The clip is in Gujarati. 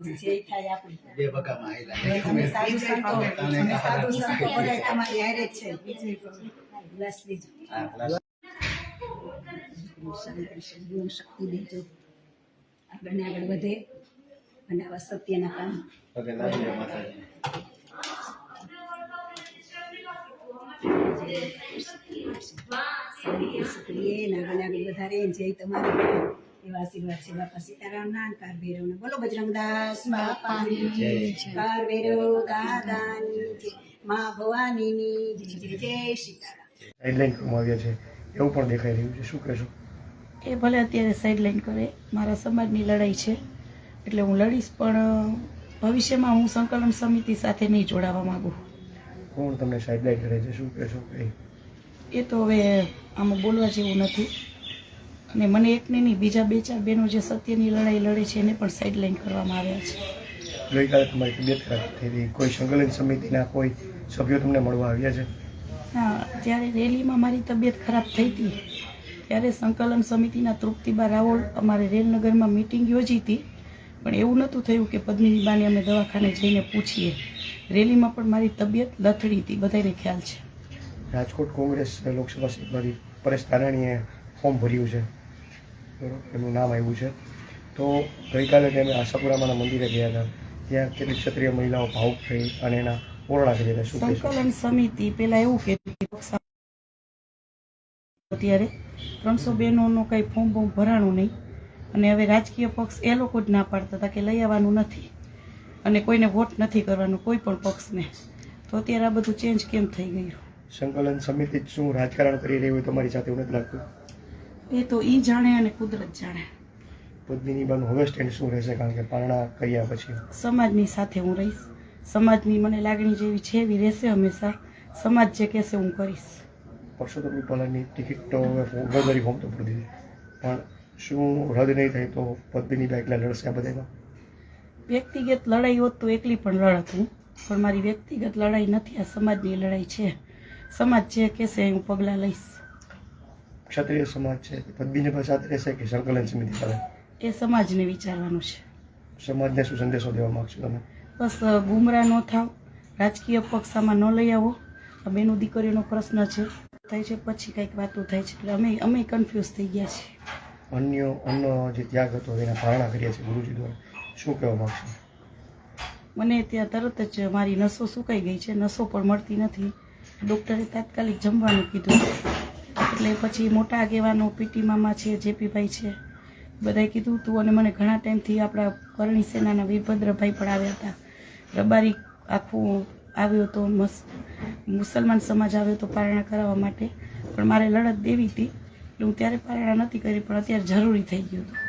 જે થાય આપણી બે બગામાં આયેલા. અમે સાધુ સંતો તને સાધુ સંતો બધા તમારી હારે છે ગ્લાસ લીજો હા, plus શાંતિ સદગુણ શક્તિ દેજો આગળ ને આગળ વધે અને આવા સત્યના કામ આગળ આગળ વધારે જય તમારે એવા આશીર્વાદ છે બાપા સીતારામના કાર ભૈરવના. બોલો બજરંગદાસ બાપાની જય. કાર ભૈરવ દાદાની જય. મા ભવાનીની જય જય જય સીતારામ. ગાઈડલાઈન આવ્યા છે. એવું પણ દેખાઈ રહ્યું છે. શું કહેશો? એ ભલે અત્યારે સાઈડલાઈન કરે. મારા સમાજની લડાઈ છે. એટલે હું લડીશ પણ ભવિષ્યમાં હું સંકલન સમિતિ સાથે નહીં જોડાવા માંગુ. કોણ તમને સાઈડલાઈન કરે છે? શું કહેશો? એ તો હવે આમાં બોલવા જેવું નથી. અને મને એકને નહીં બીજા બે ચાર બહેનો જે સત્યની લડાઈ લડે છે એને પણ સાઈડલાઈન કરવામાં આવ્યા છે. ગઈકાલે તમારી તબિયત ખરાબ થઈ હતી કોઈ સંકલન સમિતિના કોઈ સભ્યો તમને મળવા આવ્યા છે? હા જ્યારે રેલીમાં મારી તબિયત ખરાબ થઈ હતી ત્યારે સંકલન સમિતિના તૃપ્તિબા રાવળ અમારે રેલનગરમાં મિટિંગ યોજી હતી. પણ એવું નહોતું થયું કે પદ્મિનીબાને અમે દવાખાને જઈને પૂછીએ. રેલીમાં પણ મારી તબિયત લથડી હતી બધાને ખ્યાલ છે. રાજકોટ કોંગ્રેસ લોકસભા સીટમાંથી પરેશ તારાણીએ ફોર્મ ભર્યું છે. બરોબર એમનું નામ આવ્યું છે. તો ગઈકાલે તેમે આશાપુરામાના મંદિરે ગયા હતા. ત્યાં કેટલીક ક્ષત્રિય મહિલાઓ ભાવુક થઈ અને એના ઓરડા કરી શું સંકલન સમિતિ પેલા એવું કહેતી અત્યારે ત્રણસો બહેનોનું કંઈ ફોર્મ બોર્મ ભરાણું નહીં. અને હવે રાજકીય પક્ષ એ લોકો જ ના પાડતા હતા કે લઈ આવવાનું નથી. અને કોઈને વોટ નથી કરવાનું કોઈ પણ પક્ષને. તો અત્યારે આ બધું ચેન્જ કેમ થઈ ગયું? સંકલન સમિતિ શું રાજકારણ કરી રહી હોય તમારી સાથે એવું નથી લાગતું? એ તો ઈ જાણે અને કુદરત જાણે. પદ્મિની બાનું હવે સ્ટેન્ડ શું રહેશે? કારણ કે પારણા કર્યા પછી. સમાજની સાથે હું રહીશ. સમાજની મને લાગણી જેવી છે એવી રહેશે હંમેશા. સમાજ જે કહેશે હું કરીશ. પરસોત્તમ રૂપાલાની ટિકિટ તો ઉમેદવારી ફોર્મ તો ભરી દીધી. પણ શું રદ નહીં થાય તો પદ્મિની બા એકલા લડશે આ બધામાં વ્યક્તિગત લડાઈ હોત તો એકલી પણ લડત હું પણ મારી વ્યક્તિગત લડાઈ નથી. આ સમાજની લડાઈ છે. સમાજ જે કહેશે હું પગલાં લઈશ. ક્ષત્રિય સમાજ છે તે પદ્મિની બા સાથે રહેશે કે સંકલન સમિતિ સાથે એ સમાજને વિચારવાનું છે. સમાજને શું સંદેશો દેવા માંગશો તમે? બસ ગુમરાહ ન થાવ. રાજકીય પક્ષામાં ન લઈ આવો. આ બેનો દીકરીનો પ્રશ્ન છે. થાય છે પછી કંઈક વાતો થાય છે. એટલે અમે અમે કન્ફ્યુઝ થઈ ગયા છીએ. અન્ય અન્ય જે ત્યાગ હતો એના પારણા કર્યા છે ગુરુજી દ્વારા. શું કહેવા માગશો? મને ત્યાં તરત જ મારી નસો સુકાઈ ગઈ છે. નસો પણ મળતી નથી. ડૉક્ટરે તાત્કાલિક જમવાનું કીધું. એટલે પછી મોટા આગેવાનો પીટી મામા છે, જેપીભાઈ છે, બધાએ કીધું, તું અને મને ઘણા ટાઈમથી આપણા કરણી સેનાના વીરભદ્રભાઈ પણ આવ્યા હતા. રબારી આખું આવ્યો હતો મસ મુસલમાન સમાજ આવ્યો હતો પારણા કરાવવા માટે. પણ મારે લડત દેવી હતી, એટલે હું ત્યારે પારણા નથી કરી, પણ અત્યારે જરૂરી થઈ ગયું હતું.